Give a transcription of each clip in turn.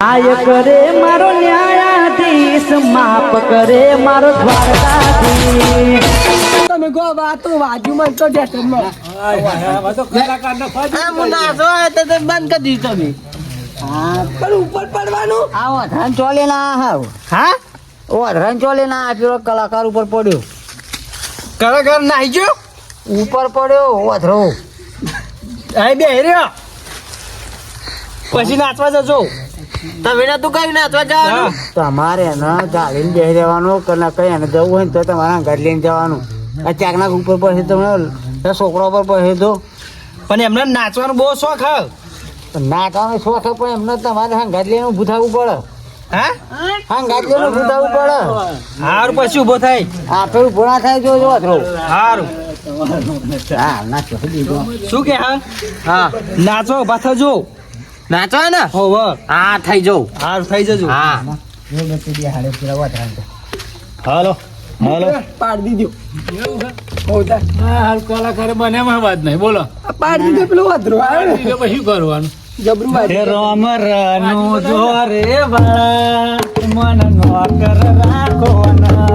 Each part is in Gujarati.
આય કરે મારો ન્યાયાધીશ માફ કરે મારો દ્વારકાધીશ. તમે વાતો તો આ હું તો બંધ કરી દીધો તમે પણ ઉપર પડવાનું? આ વધારે ચોલે ના હાવ. હા? વધારે ચોલે ના આ પેલો કલાકાર ઉપર પડ્યો. કલાકાર નાઈ ગયો? ઉપર પડ્યો વધરો અહીં બે રહ્યો. પછી નાચવા જજો. તમે ના તું કઈ નાચવા જવાનું? તમારે એને ચાલીને જઈ રહેવાનું કે ના કઈ એને જવું હોય ને તો તમારા ઘર લઈને જવાનું. આ ચાકના ઉપર પછી તમે એ છોકરા પર પછી દો પણ એમને નાચવાનો બહુ શોખ હા. નાચવાનો શોખ છે પણ એમને તમારે હંગાત લઈને ઊભું થવું પડે. હા? હંગાત લઈને ઊભું પડે. હારું પછી ઊભો થાય. આ પેલું ભોળા થાય જો જો હારું. હા નાચો શું કે હા? હા. નાચો ઊભા થજો. નાચો ને? હોવ હા. થઈ જવું. આ થઈ જજો. હા. હાલો હાલો. પાડ દીધો. કલાકાર બને વાત નહીં. બોલો. પાડ દીધો પેલો વધરો બીજું પછી કરવાનું? જબરું હે. રામ રનું જોરે મન નોકર રાખો ના.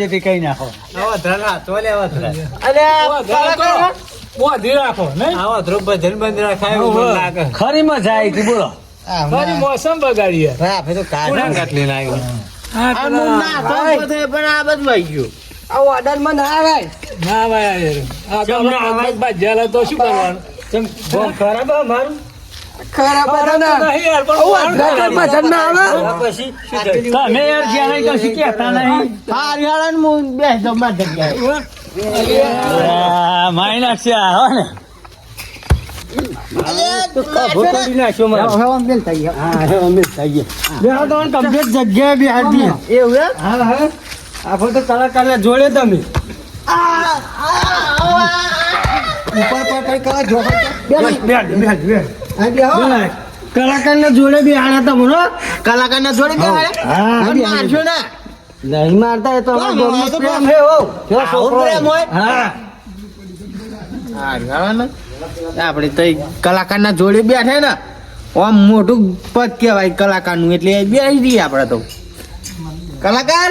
ફજેથી કઈ નાખો? રાખો ખરી મજા આવી હતી બોલો. મોસમ બગાડી તો કાઢ. મું થયો પણ આ બધું ગયું. આ ઓર્ડરમાં ના ભાઈ ના ભાઈ યાર. આ તો શું કરવાનું? બહુ ખરાબ મારું? ખરા તમે ના નહીં યાર, પણ આવું. અધરાતર ભજન ના. હા હરિયાળા ને હું. બે. હો? હા હા આપણે તો જોડે જોડે તમે કલાકાર ના જોડે બેહાડે? હા પણ મારશો ના. નહીં મારતા એ તો પ્રેમ હો. છોકરો. પ્રેમ હોય? હા. આપણે તો કલાકાર ના જોડે બેઠે ને આમ મોટું પદ કહેવાય કલાકારનું એટલે બેસી દઈએ આપણે તો. કલાકાર?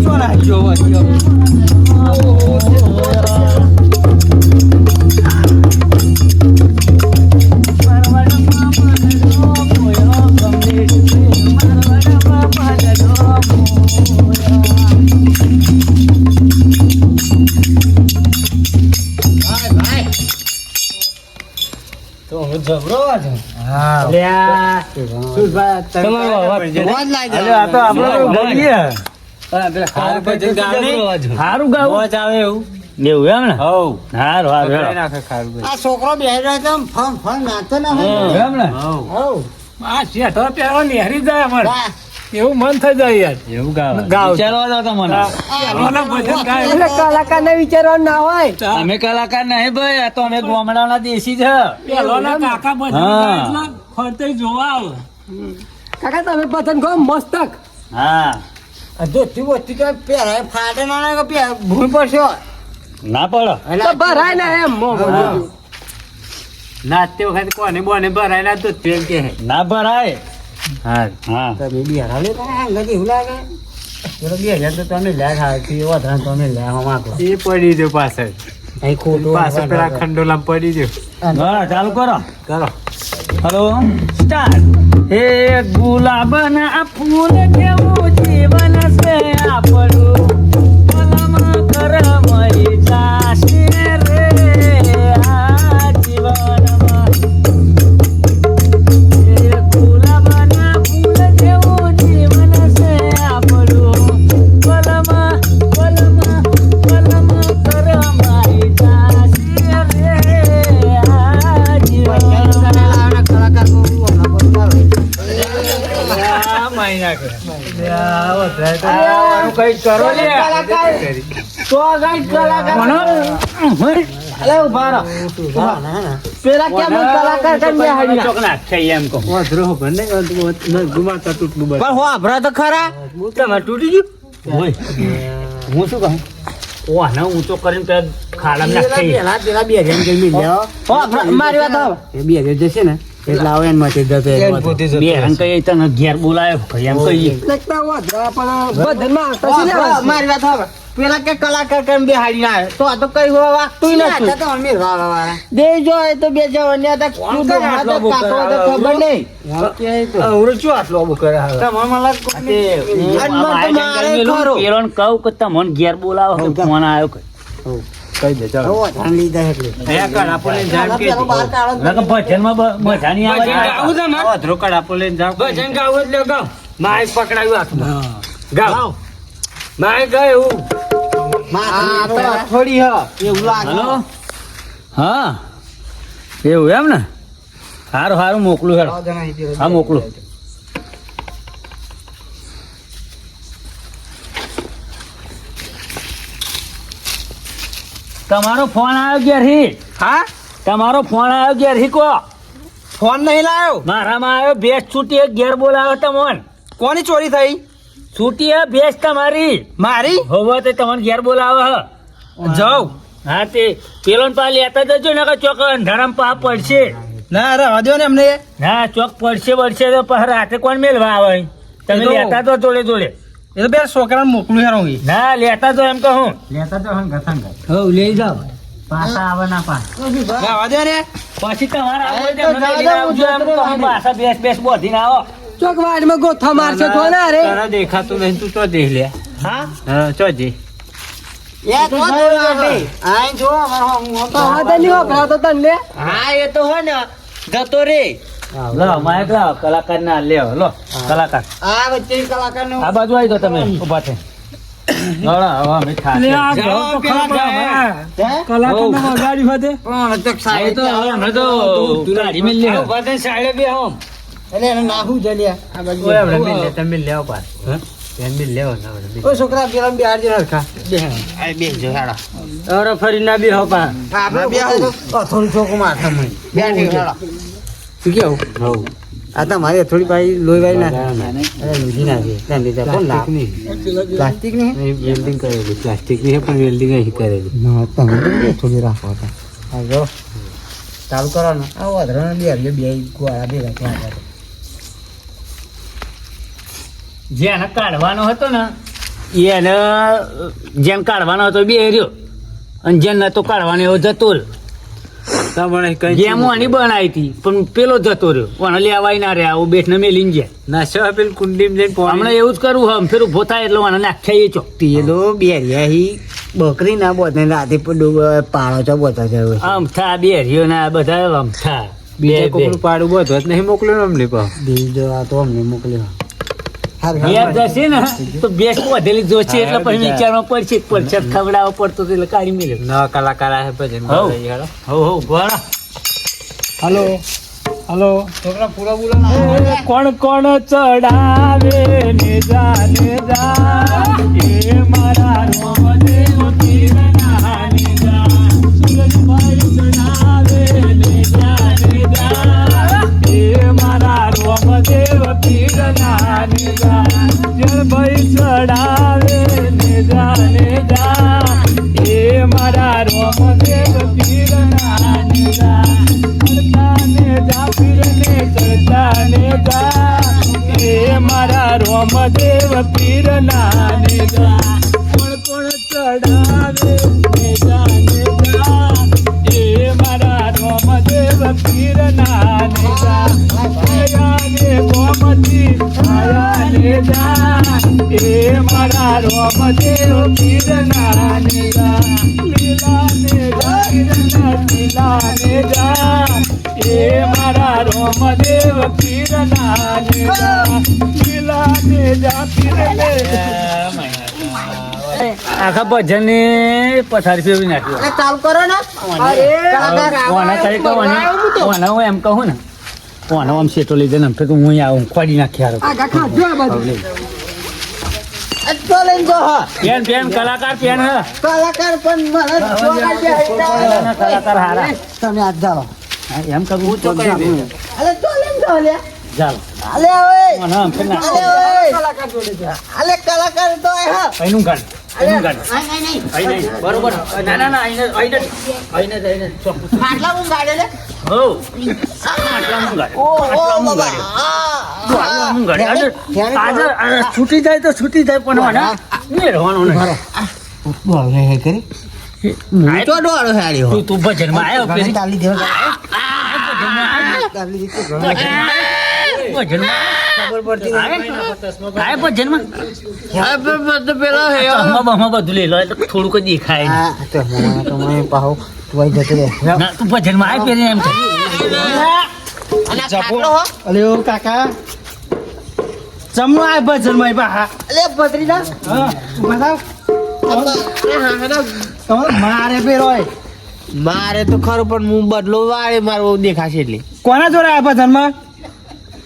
છો ને જો જો તમારો અવાજ લાઈ દે આ તો આપણો બોલીએ સારું ગાવું? આવે એવું? એવું એમ ને? સારું સારું હેડો. આ છોકરો બેસી રહ્યો છે આમ ફમ ફમ નાચે ને હવે. આ શેઠો પહેરો નેહરી જાય અમારે. એવું મન થઈ જાય યાર. એવું ગાવ. ગાવ. વિચારવા દો તમને. પહેલોના ભજન ગાય. એટલે કલાકાર ને વિચારવાનું ના હોય. અમે કલાકાર નહીં ભાઈ આ તો અમે ગામડાના દેશી છે. કાકા ફરતે જોવા આવે. કાકા તમે પતંગ કહો મસ્તક. હા. ધોતી બોતી તો પહેરાય ફાટે ના ના કે ભૂલ પડશો ના પડો. તો ભરાય ને એમ મો- મો- નાચતી વખતે કોને બોને ભરાય ના તો તેમ કે ના ભરાય. હા. હા. તમે બિહાર લે ગતિ હું લાગે. બે હજાર તો તમે લે ખાતી છો તમે લે માંગો એ પડી દો પાછળ. અહીં ખોટું પાછળ પેલા ખંડોલા પડી દો હા. ચાલુ કરો. કરો. હલો. સ્ટાર્ટ. હે ગુલાબના ફૂલ કેવું આપણું ઊભા પેલા કેમ કલાકાર કેમ બેહાડ્યા? ચોક નાખે એમ કહું. પણ હો આભરા તો ખરા તમારે તૂટી ગયું? ઓય. હું શું કહું? ઓ આને ઊંચો કરીને પેલા ખાડા નાખે. પેલા પેલા બે જઈ મિલ્યા હો આભરા, મારી વાત. એ બે જશે ને. એટલે આવે એનમાંથી જતો બે હન કહીએ તને ઘેર બોલાયો. એમ કહીએ. લગતા વાંદરા પણ ભજનમાં આવતા છે ને મારી વાત. પેલા કે કલાકાર ના તો આ તો કઈ હોવા વાગતું નથી. બે જો એ તો બે જવાન ને હતા શું તો કાકો ખબર નહીં. અને મને તો? મારે ખરો. પેલો કહું કે તમને ઘેર બોલાવો ફોન આવ્યો કે. હો, ધ્યાન લીધા એટલે. પેલો બહાર કાઢો કે નકર ભજનમાં બ- મજા નહીં આવે. ભજન ગાવું એટલે ગાવ માઇક પકડાયું હાથમાં. ગાવ માય ગયું. આ તો અથોડી હ. એવું લાગે. હા. એવું એમ ને? સારું સારું મોકલું હેડ. હા મોકલું. તમારો ફોન આવ્યો ઘેરથી હા? તમારો ફોન આવ્યો ઘેરથી કો ફોન નહીં લાવ્યો મારામાં આવ્યો ભેસ છૂટી ઘેર બોલાવ્યો તમોન. કોની ચોરી થઈ? છૂટી ભેસ તમારી. મારી? હોવો તો તમને ઘેર બોલાવે હ. જાઉં? હા તે પેલો પા લેતા જજો ને ચોક અંધારામ પા પડશે. ના રહેવા દો ને અમને. ના ચોક પડશે પડશે તો રાતે કોણ મેલવા આવે? તમે લેતા તો જોડે જોડે એ તો બે છોકરાને મોકલું હેરો ના લેતા જો એમ કહું. હવ લઈ જાવ પાછા આવે ના પા રહેવા ને. પછી તમારે આવું પાછા બેસ બેસ બોધીને આવો. ચોક વાડમાં ગોથા મારશે તો ના રે. દેખાતું નહીં તું તો દેખ લે. હા? હા ચો જી જો ને જતો રે. લો માઇક લાવો કલાકાર ના લેવો લો કલાકાર. આ વચ્ચે કલાકાર નો આ બાજુ આવી દો તમે ઊભા થઈ છોકરા પેલા બે હાર જણા બે. જો હાડા અરે ફરી ના બી હો પા. થોડું માથા બે શું કેવું? હવ આ તો મારી થોડી ભાઈ લોહી ભાઈ ના અરે ના છે ત્યાં લીધા. કોણ પ્લાસ્ટિકની વેલ્ડિંગ કરેલી. પ્લાસ્ટિકની પણ વેલ્ડિંગ અહીં કરેલી. ના તમે થોડી રાખો હતા. હા જો. ચાલુ કરવાનું. આ વધારાનો બે હારીઓ બે ગોળા ભેગા. જેને કાઢવાનો હતો ને એને જેને કાઢવાનો હતો બે રહ્યો અને જેને નતો કાઢવાનો એવો જતો ગેમો આની બનાવી હતી પણ પેલો જતો રહ્યો. પણ લેવાય ના રહ્યા આવું બેઠને મેલીને જાય ના સો પેલ કુંડીમ જઈને હમણાં એવું જ કરવું હમ ફેર ઊભો થાય એટલે ઓને નાખ્યા એ ચોક. પેલો બે હારીયા હી બકરી ના બોતે રાતે પાળો છો બોતા છે આમ થા બે રહ્યો ને આ બધા આમ બે બીજા કોકનું પાડું બધું જ નહીં મોકલ્યો અમને પા બીજો આ તો અમને મોકલ્યો. જશે ને તો બેસ વધેલી જોશે એટલે પછી વિચારમાં પડશે પડશે જ પડતો એટલે કાઢી મેલે. નવા કલાકાર આવે ભજન હાલો. હો હો ગોળા. હલો. હલો. છોકરા પૂરા બોલો કોણ કોણ ચડાવે ને જાને જા પીરના લીલા ને જા. એ મારા રોમદેવ પીરનાને જા. પીલાને જા પીરને આખા ભજન ને પથારી ફેરવી નાખ્યું. ચાલુ કરો ને. કોના કરી હું એમ કહું ને? ઓને આમ સેટો લઈ જઈને તો હું આવું ખોડી નાખ્યા બાજુ લઈને જો હા. પેન પેન કલાકાર પેન હ. કલાકાર પણ મને જોવા દે કલાકાર કલાકાર હારા. તમે આજ જાઓ. એમ કરવું તો અલે તો લઈને જો લે. ચાલ અલે હવે. મને આમ કે ના અલે કલાકાર તો હા. અહીંનું ગાડ બરોબર. ના ના ના અહીં નથી અહીં નથી ચોખ્ખું. આટલા હું ગાડે લે. છૂટી જાય તો છૂટી જાય પણ તો ડોળો હેડી હો. તું ભજનમાં આવ્યો પેલી તાલી દેવા. ભજનમાં તાલી દીધી ભજનમાં પેલો બધું લઈ લો થોડુંક જ દેખાય તો એમ કાકા આ ભજનમાં બા અલે ભત્રીજા. હા ઊભા મારે પેરોય મારે તો ખરું પણ હું બદલો વાળે મારો દેખાશે એટલે. કોના જોડે આ ભજનમાં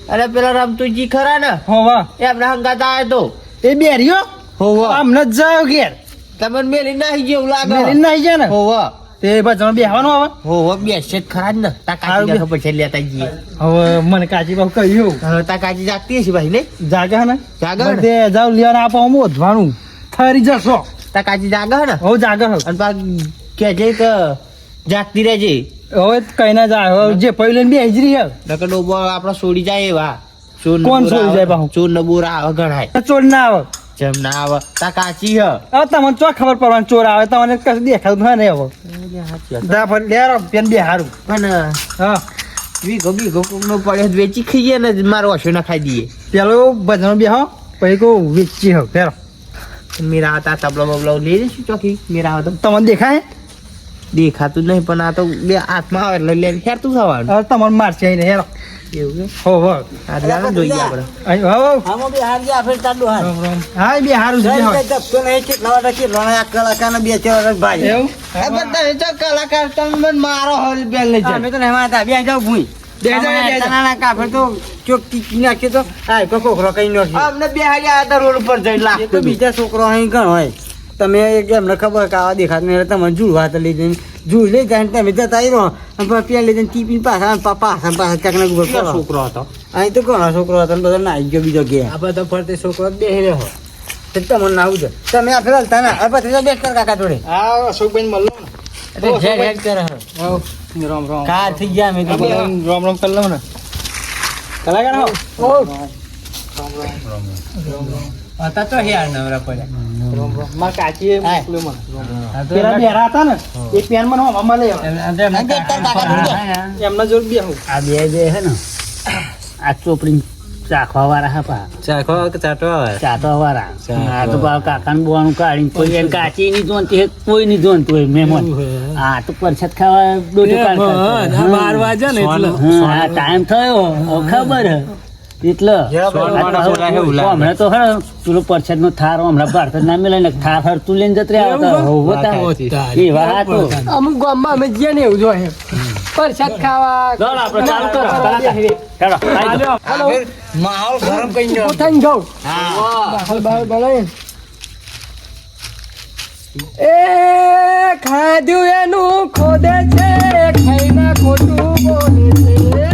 અરે પેલા રમતુજી ખરા ને? હોવા. આપણે હંગાત આવ્યો તો. એ બેરીઓ? હોવા. આમને જ જાયો ઘેર. તમને મેલી નાહી જેવું લાગે. મેલી નાહી જાય ને? હોવા. તે ભજન બેહવાનું હવે? હોવા બેસે છે ખરા જ ને. તા કાચી ખબર છે લેતા જઈએ. હવે મને કાચી બાબુ કહ્યું. હવે તા કાચી જાગતી હશે ભાઈ ને જાગે ને? જાગે ને? જાવ લેવાના આપો હું ઓધવાનું થરી જશો. તા કાચી જાગે ને? હો જાગે હે. અને પાછ કહેજે કે જાગતી રહેજે. હવે કઈ ના જાય. જે પહેલે બે હજરી હે નકર ડોબો આપણા છોડી જાય એવા. ચોર કોણ છોડી જાય બાહુ? ચોર નબૂરા આવે ગણાય. ચોર ના આવે. જેમ ના આવે. તા કાચી હે. હવે તમને ચો ખબર પડવાની ચોર આવે તમને કશું દેખાતું હોય ને હવે દા પર લેરો પેન બે હારું. પણ હા. વીઘો બીઘો કોકનો પડ્યો તો વેચી ખાઈએ ને મારો ઓછો ના ખાઈ દઈએ. પેલો બધાનો બે હો પછી કો વેચી હો ફેરો. મેરા હતા તબલો બબલો લઈ લઈશું ચોકી મેરા હતા તમને દેખાય? દેખાતું નહીં પણ આ તો બે હાથમાં આવે એટલે લે ખેર તું હવે તમારે મારશે આઈને હેરો એવું છે? હો હો. આ જોઈએ આપણે. અહીં હો બે હાર ગયા ફેર ચાલુ હાર. હા બે હારું છે બેહો. નહીં કેટલા વાળા કેટલા વાળા કલાકાર બે ચાર વર્ષ ભાઈ. એવું? એ બધા જો કલાકાર તમને મને મારો હોલ બેલ લઈ જાઓ તો નહીં મારતા બે જાવ ભૂઈ. બે જાવ બે જાવ તો તો. હા આ તો બીજા છોકરો અહીં ગણ હોય. તમે એક એમને ખબર કે આવા દેખાત નહીં તમે જુડવા તો લઈ જઈને. જુડ લઈ જાય તમે જતા આવી અને પેન લઈ જઈને ટીપી પાછા પાછા ને પાછા ક્યાંક ને ઉપર છોકરો હતો? અહીં તો ઘણા છોકરો હતા બધા નાઈ ગયો બીજો ગયા આ બધા ફરતે છોકરો બેહી રહ્યો તો તમને ના આવું છે તમે આ ફેરલ તમે આ પછી બેસ કર કાકા જોડે. હા અશોકભાઈ મળો. એટલે ઝેર હેડ કરે રામ રામ. કા થઈ ગયા મેં તો રામ રામ કરી લઉં ને. કલાકાર હો. હતા તો યાર નવરા પડ્યા. મારા કાચીએ મોકલ્યો મને. પેલા બેરા હતા ને એ પેન મને હોમાં મળે એમના જોડે બેહું. આ બે બે હે ને આ ચોપડી ચાખવા વાળા હા પા. ચાખો કે ચાટો આવે ચાટવા. વાળા આ તો પા કાકા બોવાનું કાઢીને કોઈ એને કાચી નહીં જોનતી હે, કોઈ નહીં જોનતું હોય મહેમાન આ તો પરસાદ ખાવા ડોટો કાઢતા બાર વાગ્યા ને એટલે. હા, ટાઈમ થયો ખબર હે. એટલે હમણાં તો હે પેલો પરસાદ નો થાર હમણાં ભારત ના મેલે ને થાર હરતું લઈને જતરે આવતા હોવ હતા. એ વાત તો. અમુક ગામમાં અમે જઈએ ને એવું જોઈએ પ્રસાદ ખાવા. ચાલો આપણે ચાલુ કરો. કલાકાર. ચાલો આવી જાઓ. માહોલ ગરમ કઈ ગયો પોતાની જાઉં. બહાર બહાર બનાવીને. એ ખાધું એનું ખોદે છે ખાઈને ખોટું બોલે છે.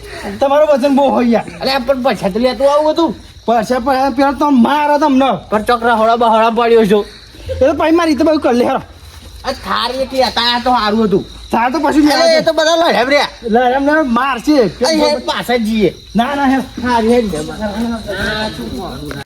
હો તમારું વજન બહુ હોય યાર. અરે પણ પૈસા તો લેતું આવું હતું પૈસા પેલા તો મારા તમને પણ ચોકરા હોળા બહોળા પડ્યો છો. એ તો પછી મારી તો બધું કરી લે હેરો થાર થારી હતી તો સારું હતું. થાર તો પછી અરે એ તો બધા લડ્યા બ્રે. લે એમ ને મારશે પાછા જઈએ. ના ના હે હારી હેડ